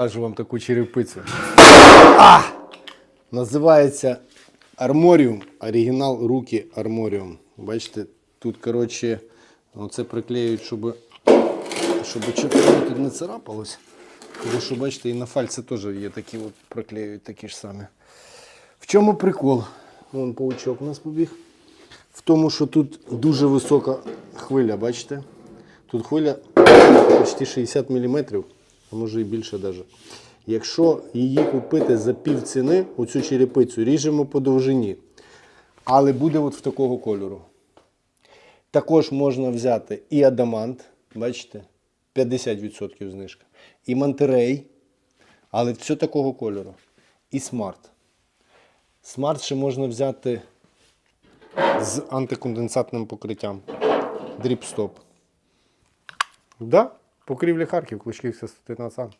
Кажу вам таку черепицю. А! Називається Арморіум. Оригінал руки Арморіум. Бачите, тут, коротше, оце приклеюють, щоб, щоб тут не царапалось. Тому що, бачите, і на фальці теж є такі от приклеюють такі ж самі. В чому прикол? Вон паучок у нас побіг. В тому, що тут дуже висока хвиля, бачите? Тут хвиля почти 60 мм, а може і більше навіть. Якщо її купити за пів ціни, оцю черепицю, ріжемо по довжині, але буде от в такого кольору. Також можна взяти і адамант, бачите, 50% знижка. І мантерей, але все такого кольору. І смарт. Смарт ще можна взяти з антиконденсатним покриттям. Дріпстоп. Да, покрівля Харків, Кличківська 115.